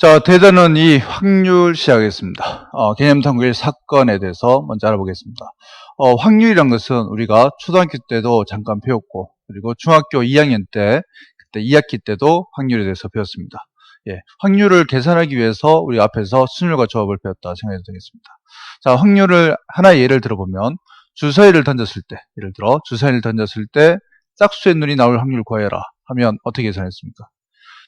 자, 대단은 이 확률 시작하겠습니다. 어, 개념 탐구의 사건에 대해서 먼저 알아보겠습니다. 어, 확률이란 것은 우리가 초등학교 때도 잠깐 배웠고, 그리고 중학교 2학년 때, 그때 2학기 때도 확률에 대해서 배웠습니다. 예, 확률을 계산하기 위해서 우리 앞에서 순율과 조합을 배웠다 생각해도 되겠습니다. 자, 확률을 하나의 예를 들어보면, 주사위를 던졌을 때, 예를 들어, 주사위를 던졌을 때, 짝수의 눈이 나올 확률 구하여라 하면 어떻게 계산했습니까?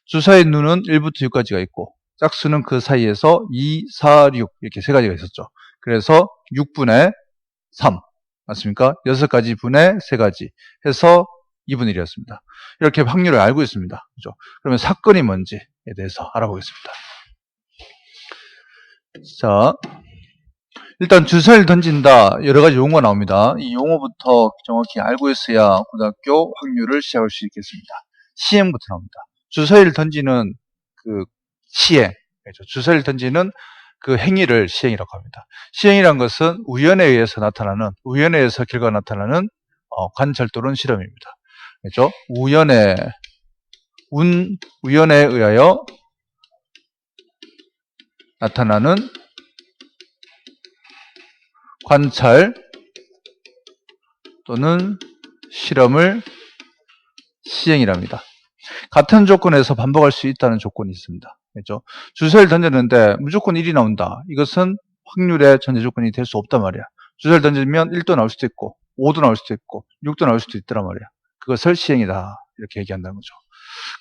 주사의 눈은 1부터 6까지가 있고 짝수는 그 사이에서 2, 4, 6 이렇게 세 가지가 있었죠. 그래서 6분의 3 맞습니까? 6가지 분의 3가지 해서 2분의 1이었습니다. 이렇게 확률을 알고 있습니다. 그죠? 그러면 사건이 뭔지에 대해서 알아보겠습니다. 자, 일단 주사를 던진다 여러 가지 용어가 나옵니다. 이 용어부터 정확히 알고 있어야 고등학교 확률을 시작할 수 있겠습니다. 시행부터 나옵니다. 주사위를 던지는 그 시행, 그렇죠. 주사위를 던지는 그 행위를 시행이라고 합니다. 시행이란 것은 우연에 의해서 나타나는, 우연에 의해서 결과가 나타나는 어, 관찰 또는 실험입니다. 그렇죠? 우연에, 운, 우연에 의하여 나타나는 관찰 또는 실험을 시행이랍니다. 같은 조건에서 반복할 수 있다는 조건이 있습니다. 그렇죠? 주사를 던졌는데 무조건 1이 나온다. 이것은 확률의 전제 조건이 될 수 없단 말이야. 주사를 던지면 1도 나올 수도 있고 5도 나올 수도 있고 6도 나올 수도 있더란 말이야. 그것을 시행이다. 이렇게 얘기한다는 거죠.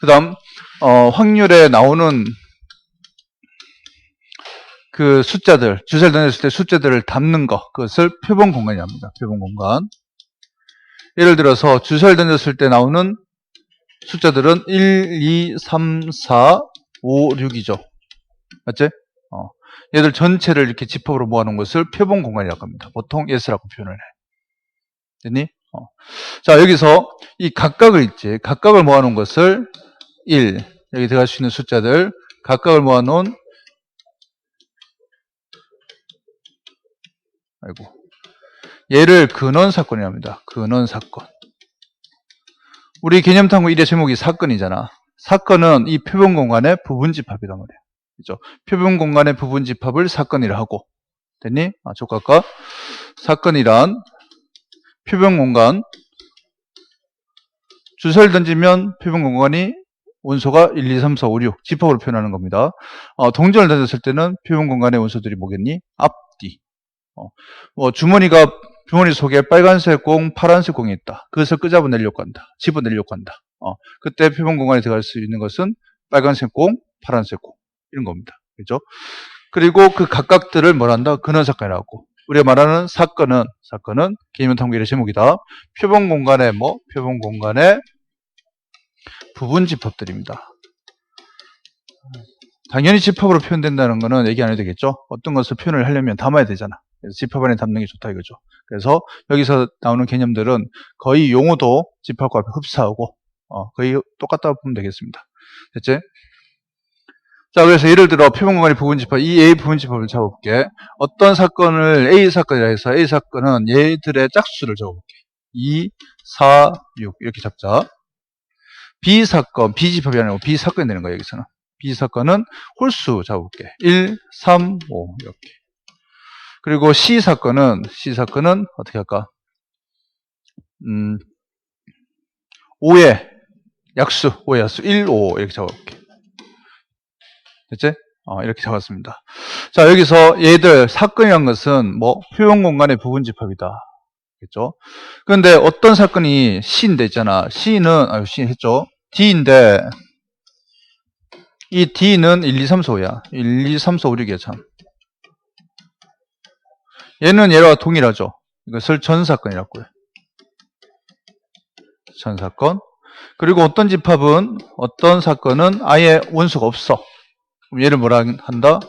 그 다음 어, 확률에 나오는 그 숫자들, 주사를 던졌을 때 숫자들을 담는 것, 그것을 표본 공간이랍니다 표본 공간. 예를 들어서 주사를 던졌을 때 나오는 숫자들은 1, 2, 3, 4, 5, 6이죠. 맞지? 어. 얘들 전체를 이렇게 집합으로 모아놓은 것을 표본 공간이라고 합니다. 보통 예스라고 표현을 해. 됐니? 어. 자, 여기서 이 각각을 있지. 각각을 모아놓은 것을 1, 여기 들어갈 수 있는 숫자들, 각각을 모아놓은 아이고. 얘를 근원 사건이라 합니다. 근원 사건. 우리 개념탐구 1의 제목이 사건이잖아. 사건은 이 표본 공간의 부분 집합이란 말이야. 그죠? 표본 공간의 부분 집합을 사건이라 하고. 됐니? 아, 조각과 사건이란 표본 공간 주사를 던지면 표본 공간이 원소가 1, 2, 3, 4, 5, 6 집합으로 표현하는 겁니다. 어, 동전을 던졌을 때는 표본 공간의 원소들이 뭐겠니? 앞뒤. 어, 뭐 주머니가 주머니 속에 빨간색 공, 파란색 공이 있다. 그것을 끄잡아내려고 한다. 집어내려고 한다. 어, 그때 표본 공간에 들어갈 수 있는 것은 빨간색 공, 파란색 공 이런 겁니다. 그죠? 그리고 그 각각들을 뭐란다? 근원 사건이라고. 우리가 말하는 사건은 사건은 개념 탐구의 제목이다. 표본 공간의 뭐? 표본 공간의 부분 집합들입니다. 당연히 집합으로 표현된다는 것은 얘기 안 해도 되겠죠? 어떤 것을 표현을 하려면 담아야 되잖아. 그래서 집합 안에 담는 게 좋다 이거죠. 그래서 여기서 나오는 개념들은 거의 용어도 집합과 흡사하고 어, 거의 똑같다고 보면 되겠습니다. 됐지? 자, 그래서 예를 들어 표본 공간의 부분 집합, 이 A 부분 집합을 잡아볼게. 어떤 사건을 A 사건이라 해서 A 사건은 얘들의 짝수를 적어볼게. 2, 4, 6 이렇게 잡자. B 사건, B 집합이 아니고 B 사건이 되는 거야 여기서는. B 사건은 홀수 잡아볼게. 1, 3, 5 이렇게. 그리고 C 사건은 C 사건은 어떻게 할까? 음, 5의 약수, 5의 약수 1, 5 이렇게 잡아볼게. 됐지? 어, 이렇게 잡았습니다. 자, 여기서 얘들 사건이란 것은 뭐 표현 공간의 부분 집합이다. 겠죠? 그런데 어떤 사건이 C인데 있잖아. C는 아, C 했죠. D인데 이 D는 1, 2, 3, 4, 5야. 1, 2, 3, 4, 5, 6이야 참. 얘는 얘와 동일하죠. 이것을 전사건이라고 해요. 전사건. 그리고 어떤 집합은 어떤 사건은 아예 원수가 없어. 얘를 뭐라 한다?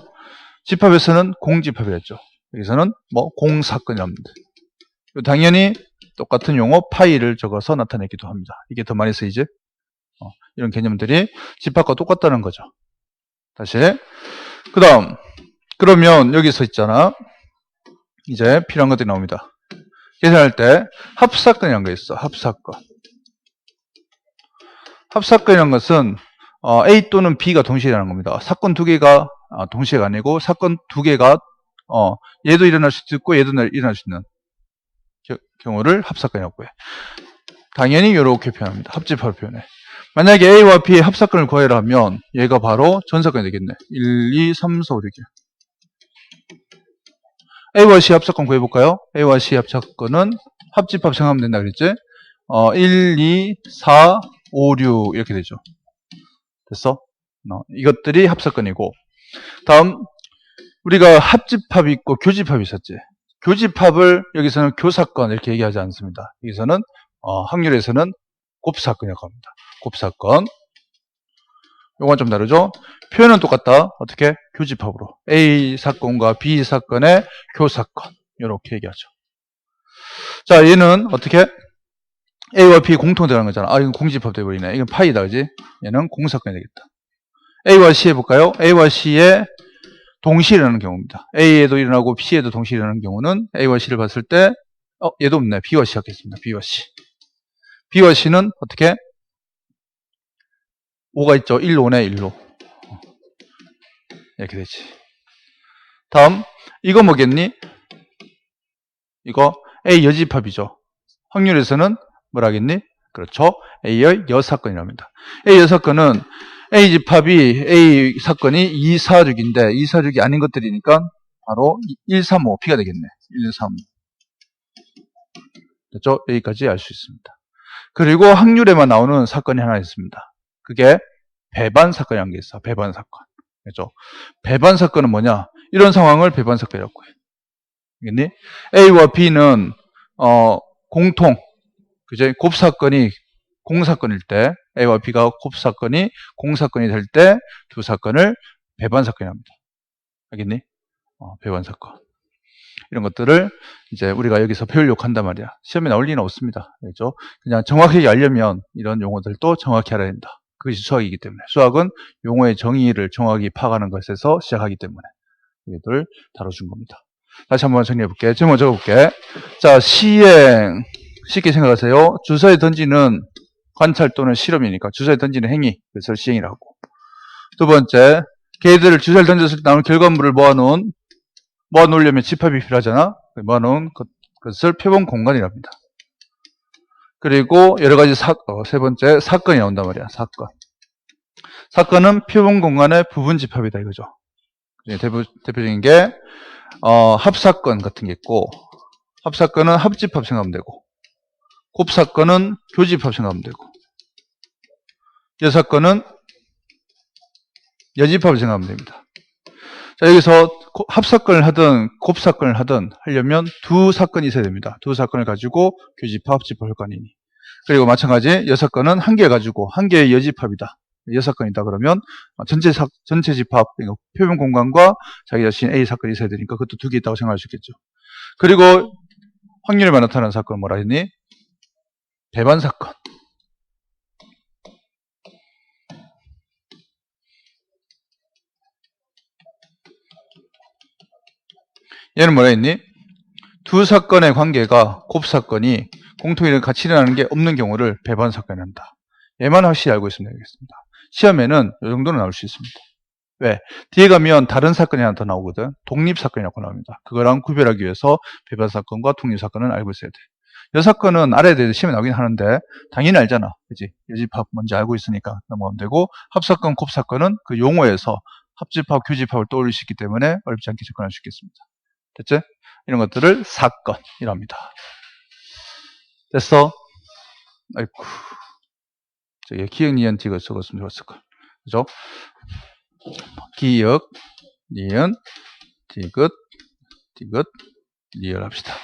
집합에서는 공집합이었죠. 여기서는 뭐 공사건이랍니다. 당연히 똑같은 용어 파이를 적어서 나타내기도 합니다. 이게 더 많이 쓰이지? 어, 이런 개념들이 집합과 똑같다는 거죠. 다시. 그 다음. 그러면 여기서 있잖아. 이제 필요한 것들이 나옵니다. 계산할 때 합사건이라는 거 있어. 합사건. 합사건이라는 것은 어, A 또는 B가 동시에 일어나는 겁니다. 사건 두 개가 아, 동시에가 아니고 사건 두 개가 어, 얘도 일어날 수도 있고 얘도 날- 일어날 수 있는 겨- 경우를 합사건이라고 해요. 당연히 이렇게 표현합니다. 합집합을 표현해. 만약에 A와 B의 합사건을 구하라 하면 얘가 바로 전사건이 되겠네. 1, 2, 3, 4, 5, 6이요. A와 C 합사건 구해볼까요? A와 C 합사건은 합집합 생각하면 된다 그랬지? 어, 1, 2, 4, 5, 6 이렇게 되죠. 됐어? 어, 이것들이 합사건이고 다음 우리가 합집합이 있고 교집합이 있었지. 교집합을 여기서는 교사건 이렇게 얘기하지 않습니다. 여기서는 어, 확률에서는 곱사건이라고 합니다. 곱사건. 요건 좀 다르죠? 표현은 똑같다. 어떻게? 교집합으로. A 사건과 B 사건의 교사건. 이렇게 얘기하죠. 자, 얘는 어떻게? A와 B 공통 들어간 거잖아. 아, 이건 공집합 돼버리네. 이건 파이다, 그지? 얘는 공사건이 되겠다. A와 C 해볼까요? A와 C의 동시에 일어나는 경우입니다. A에도 일어나고 C에도 동시에 일어나는 경우는 A와 C를 봤을 때, 어, 얘도 없네. B와 C 하겠습니다. B와 C. B와 C는 어떻게? 5가 있죠. 1, 5네, 1로. 이렇게 되지. 다음, 이거 뭐겠니? 이거 A 여집합이죠. 확률에서는 뭐라겠니? 그렇죠. A의 여사건이랍니다. A 여사건은 A 집합이 A 사건이 2, 4, 6인데 2, 4, 6이 아닌 것들이니까 바로 1, 3, 5 P가 되겠네. 1, 3. 됐죠? 여기까지 알 수 있습니다. 그리고 확률에만 나오는 사건이 하나 있습니다. 그게 배반 사건이라는 게 있어. 배반 사건. 그죠? 배반 사건은 뭐냐? 이런 상황을 배반 사건이라고 해요. 알겠니? A와 B는 어, 공통 그죠? 곱사건이 공사건일 때 A와 B가 곱사건이 공사건이 될 때 두 사건을 배반 사건이라고 합니다. 알겠니? 어, 배반 사건. 이런 것들을 이제 우리가 여기서 배우려고 한단 말이야. 시험에 나올 리는 없습니다. 그죠? 그냥 정확하게 알려면 이런 용어들도 정확히 알아야 된다. 그것이 수학이기 때문에. 수학은 용어의 정의를 정확히 파악하는 것에서 시작하기 때문에 이들 다뤄준 겁니다. 다시 한번 정리해 볼게요. 제목 적어볼게. 자, 시행. 쉽게 생각하세요. 주사에 던지는 관찰 또는 실험이니까 주사에 던지는 행위. 그래서 시행이라고. 두 번째, 걔들을 주사를 던졌을 때 나오는 결과물을 모아놓은, 모아놓으려면 집합이 필요하잖아. 모아놓은 것, 것을 표본 공간이랍니다. 그리고 여러 가지 사, 어, 세 번째, 사건이 나온단 말이야. 사건. 사건은 표본 공간의 부분 집합이다 이거죠. 네, 대표, 대표적인 게, 어, 합사건 같은 게 있고, 합사건은 합집합 생각하면 되고, 곱사건은 교집합 생각하면 되고, 여사건은 여집합을 생각하면 됩니다. 자, 여기서 고- 합사건을 하든 곱사건을 하든 하려면 두 사건이 있어야 됩니다. 두 사건을 가지고 교집합, 합집합 할거 아니니. 그리고 마찬가지 여사건은 한 개 가지고 한 개의 여집합이다. 여사건이다 그러면 전체 사, 전체 집합, 그러니까 표면 공간과 자기 자신 A 사건이 있어야 되니까 그것도 두 개 있다고 생각할 수 있겠죠. 그리고 확률에만 나타나는 사건은 뭐라 했니? 배반 사건. 얘는 뭐라 했니? 두 사건의 관계가 곱 사건이 공통이랑 같이 일어나는 게 없는 경우를 배반 사건이 한다. 얘만 확실히 알고 있으면 되겠습니다. 시험에는 이 정도는 나올 수 있습니다. 왜? 뒤에 가면 다른 사건이 하나 더 나오거든. 독립 사건이라고 나옵니다. 그거랑 구별하기 위해서 배반 사건과 독립 사건은 알고 있어야 돼. 여사건은 알아야 되는데 시험에 나오긴 하는데 당연히 알잖아. 그지? 여집합 먼저 알고 있으니까 넘어가면 되고 합사건, 곱사건은 그 용어에서 합집합, 수 있기 때문에 어렵지 않게 접근할 수 있겠습니다. 됐지? 이런 것들을 사건이랍니다. 됐어? 아이쿠. 저기 기억, 니은, 디귿 적었으면 좋았을걸. 그죠? 기억, 니은, 디귿, 디귿, 리얼 합시다.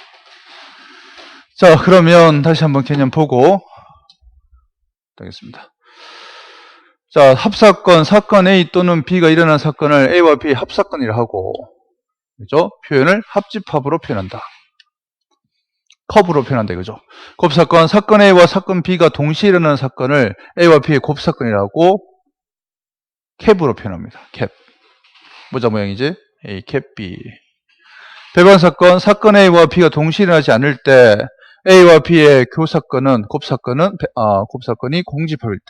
자, 그러면 다시 한번 개념 보고 되겠습니다. 자, 합사건, 사건 A 또는 B가 일어난 사건을 A와 B 합사건이라 하고, 그죠? 표현을 합집합으로 표현한다. 컵으로 표현한다 이거죠. 곱사건, 사건 A와 사건 B가 동시에 일어나는 사건을 A와 B의 곱사건이라고 캡으로 표현합니다. 캡. 모자 모양이지? A 캡 B. 배반 사건, 사건 A와 B가 동시에 일어나지 않을 때 A와 B의 교사건은 곱사건은 배- 아, 곱사건이 공집합일 때.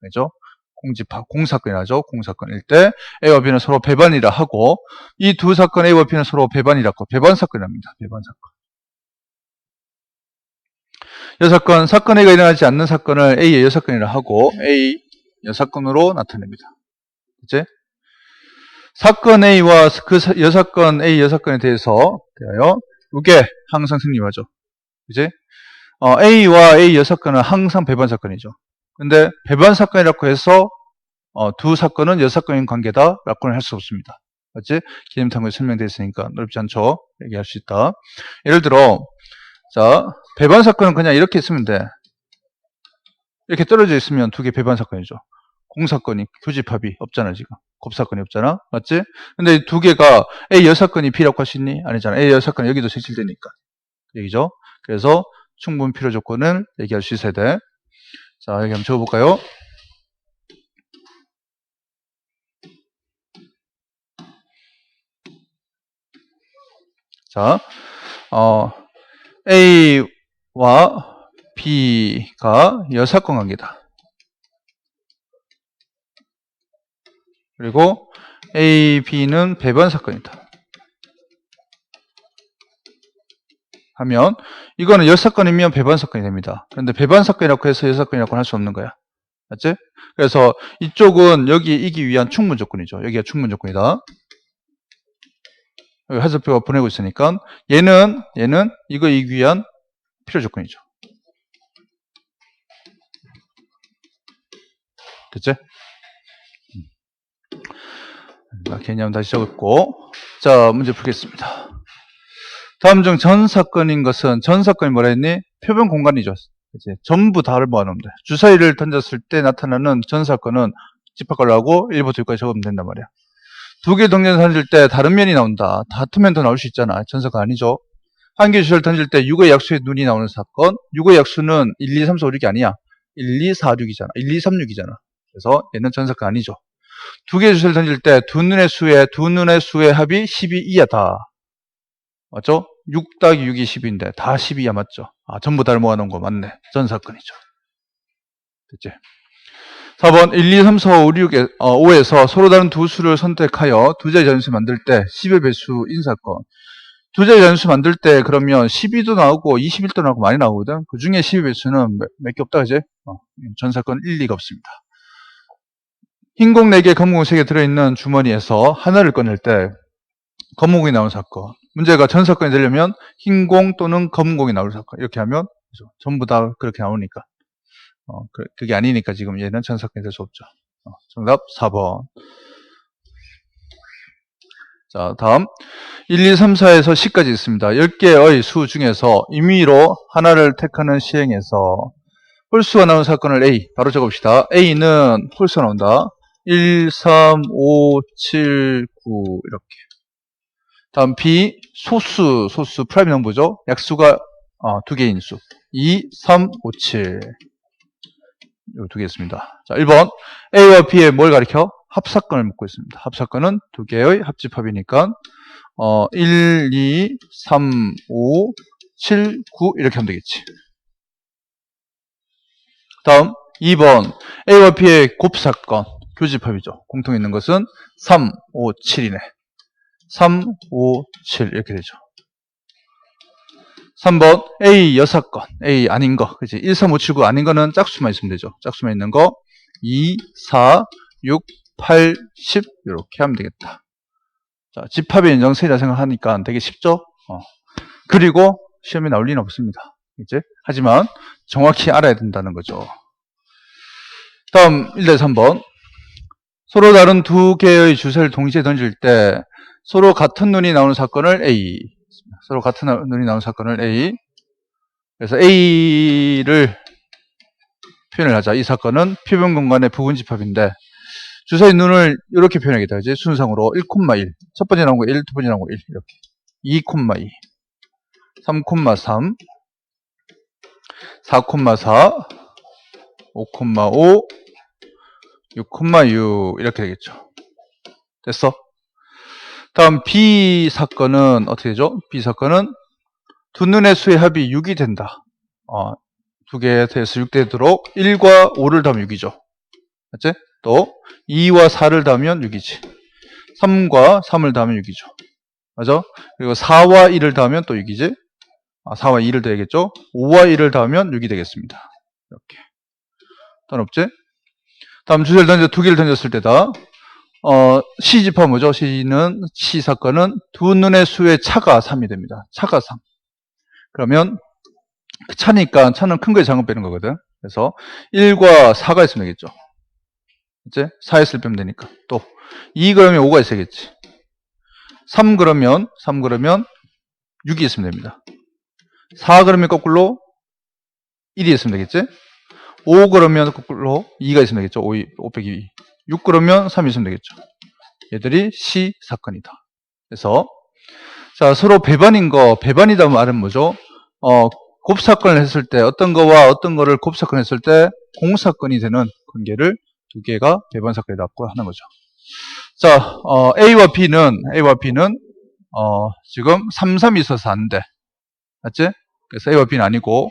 그죠? 공집합, 공사건이 나죠. 공사건일 때 A와 B는 서로 배반이라 하고 이 두 사건 A와 B는 서로 배반이라고 배반 사건이랍니다. 배반 사건. 여사건, 사건 A가 일어나지 않는 사건을 A의 여사건이라 하고 A 여사건으로 나타냅니다. 이제 사건 A와 그 사- 여사건 A 여사건에 대해서 대하여 이게 항상 승리하죠. 이제 어, A와 A 여사건은 항상 배반 사건이죠. 근데 배반 사건이라고 해서 어, 두 사건은 여사건인 관계다라고는 할 수 없습니다. 맞지? 기념 탐구에 설명되어 있으니까 넓지 않죠? 얘기할 수 있다. 예를 들어 자 배반 사건은 그냥 이렇게 쓰면 돼. 이렇게 떨어져 있으면 두 개 배반 사건이죠. 공사건이 교집합이 없잖아 지금. 곱사건이 없잖아. 맞지? 근데 이 두 개가 A 여사건이 B라고 있니? 아니잖아. A 여사건 여기도 색칠되니까. 그 얘기죠. 그래서 충분 필요 조건을 얘기할 수 있어야 돼. 자, 여기 한번 적어볼까요? 자, 어, A와 B가 여사건 관계다. 그리고 A, B는 배반 사건이다. 하면 이거는 여사건이면 배반 사건이 됩니다. 그런데 배반 사건이라고 해서 여사건이라고 할 수 없는 거야. 맞지? 그래서 이쪽은 여기 이기 위한 충분 조건이죠. 여기가 충분 조건이다. 여기 하즈표가 보내고 있으니까 얘는 얘는 이거 이기 위한 필요 조건이죠. 됐지? 음. 자, 개념 다시 적었고 자 문제 풀겠습니다. 다음 중 전 사건인 것은 전 사건이 뭐라 했니? 표본 공간이죠. 이제 전부 다를 모아놓으면 돼. 주사위를 던졌을 때 나타나는 전 사건은 집합걸로 하고 1부터 6까지 적으면 된단 말이야. 두 개 동전 던질 때 다른 면이 나온다. 다투면 더 나올 수 있잖아. 전 사건 아니죠. 한 개 주사를 던질 때 6의 약수의 눈이 나오는 사건. 6의 약수는 1, 2, 3, 4, 5, 6이 아니야. 1, 2, 4, 6이잖아. 1, 2, 3, 6이잖아. 그래서 얘는 전 사건 아니죠. 두 개의 주사를 던질 때 두 눈의 수의 두 눈의 수의 합이 12이야 다. 맞죠? 6 더하기 6이 10인데 다 12야 맞죠? 아 전부 다를 모아놓은 거 맞네. 전 사건이죠. 됐지? 4번 1, 2, 3, 4, 5, 6, 5에서 서로 다른 두 수를 선택하여 두 자리 전수 만들 때 10의 배수인 사건. 두 자리 전수 만들 때 그러면 12도 나오고 21도 나오고 많이 나오거든. 그 중에 10의 배수는 몇 개 없다 그지? 어, 전 사건 1, 2가 없습니다. 흰공 4개, 검공 3개 들어있는 주머니에서 하나를 꺼낼 때 검은공이 나온 사건. 문제가 전 사건이 되려면 흰공 또는 검은공이 나올 사건. 이렇게 하면 그죠? 전부 다 그렇게 나오니까. 어, 그, 게 아니니까 지금 얘는 전 사건이 될 수 없죠. 어, 정답 4번. 자, 다음 1, 2, 3, 4에서 10까지 있습니다. 10개의 수 중에서 임의로 하나를 택하는 시행에서 홀수가 나온 사건을 A 바로 적읍시다. A는 홀수가 나온다. 1, 3, 5, 7, 9 이렇게. 다음 B 소수 소수 프라임 넘버죠. 약수가 어, 두 개인 수. 2, 3, 5, 7. 요두개 있습니다. 자, 1번 A와 B의 뭘 가리켜? 합사건을 묻고 있습니다. 합사건은 두 개의 합집합이니까 어, 1, 2, 3, 5, 7, 9 이렇게 하면 되겠지. 다음 2번 A와 B의 곱사건 교집합이죠. 공통 있는 것은 3, 5, 7이네. 3, 5, 7 이렇게 되죠. 3번 A 여사건 A 아닌 거 그지 1, 3, 5, 7, 9 아닌 거는 짝수만 있으면 되죠. 짝수만 있는 거 2, 4, 6, 8, 10 이렇게 하면 되겠다. 자 집합의 인정세이라 생각하니까 되게 쉽죠. 어. 그리고 시험에 나올 리는 없습니다. 이제 하지만 정확히 알아야 된다는 거죠. 다음 1대 3번 서로 다른 두 개의 주사를 동시에 던질 때 서로 같은 눈이 나오는 사건을 A. 서로 같은 눈이 나오는 사건을 A. 그래서 A를 표현을 하자. 이 사건은 표본 공간의 부분 집합인데 주사의 눈을 이렇게 표현하겠다. 이제 순상으로 1,1 첫 번째 나온 거 1, 두 번째 나온 거 1 이렇게. 2,2 3,3 4,4 5,5 6,6 이렇게 되겠죠. 됐어? 다음 B 사건은 어떻게 되죠? B 사건은 두 눈의 수의 합이 6이 된다. 어, 두 개에 대해서 6 되도록 1과 5를 더하면 6이죠. 맞지? 또 2와 4를 더하면 6이지. 3과 3을 더하면 6이죠. 맞아? 그리고 4와 1을 더하면 또 6이지. 아, 4와 2를 더해야겠죠? 5와 1을 더하면 6이 되겠습니다. 이렇게. 또 없지? 다음 주제를 던져 두 개를 던졌을 때다. 어, 시집하면 뭐죠? 시는, 시 사건은 두 눈의 수의 차가 3이 됩니다. 차가 3. 그러면 그 차니까 차는 큰 거에 작은 거 빼는 거거든. 그래서 1과 4가 있으면 되겠죠. 이제 4에서 빼면 되니까. 또 2 그러면 5가 있어야겠지. 3 그러면 3 그러면 6이 있으면 됩니다. 4 그러면 거꾸로 1이 있으면 되겠지. 5 그러면 거꾸로 2가 있으면 되겠죠. 5, 5 빼기 2. 6 그러면 3이 있으면 되겠죠. 얘들이 C 사건이다. 그래서 자 서로 배반인 거 배반이다 말은 뭐죠? 어, 곱사건을 했을 때 어떤 거와 어떤 거를 곱사건 했을 때 공사건이 되는 관계를 두 개가 배반 사건이라고 하는 거죠. 자, 어, A와 B는 A와 B는 어, 지금 3, 3이 있어서 안 돼. 맞지? 그래서 A와 B는 아니고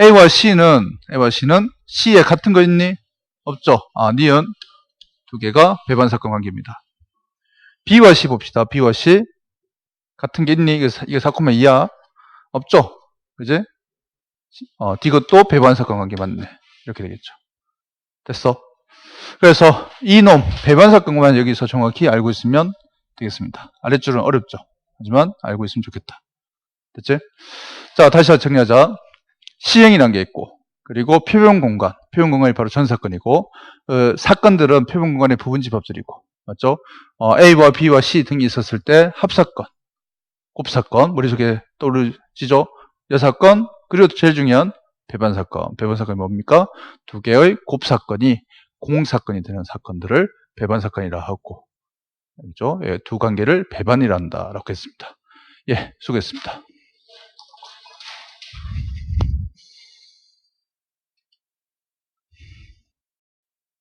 A와 C는 A와 C는 C에 같은 거 있니? 없죠. 아, 니은 두 개가 배반 사건 관계입니다. B와 C 봅시다. B와 C 같은 게 있니? 사- 이거 사건만 이야? 없죠. 그지? 어, 이것도 배반 사건 관계 맞네. 이렇게 되겠죠. 됐어. 그래서 이놈 배반 사건만 여기서 정확히 알고 있으면 되겠습니다. 아랫줄은 어렵죠. 하지만 알고 있으면 좋겠다. 됐지? 자, 다시 정리하자. 시행이란 게 있고, 그리고 표본 공간. 표본 공간이 바로 전 사건이고, 어, 사건들은 표본 공간의 부분 집합들이고, 맞죠? 어, A와 B와 C 등이 있었을 때 합사건, 곱사건, 머릿속에 떠오르시죠? 여사건, 그리고 제일 중요한 배반 사건. 배반 사건이 뭡니까? 두 개의 곱사건이 공사건이 되는 사건들을 배반 사건이라 하고, 그죠? 예, 두 관계를 배반이란다라고 했습니다. 예, 수고했습니다.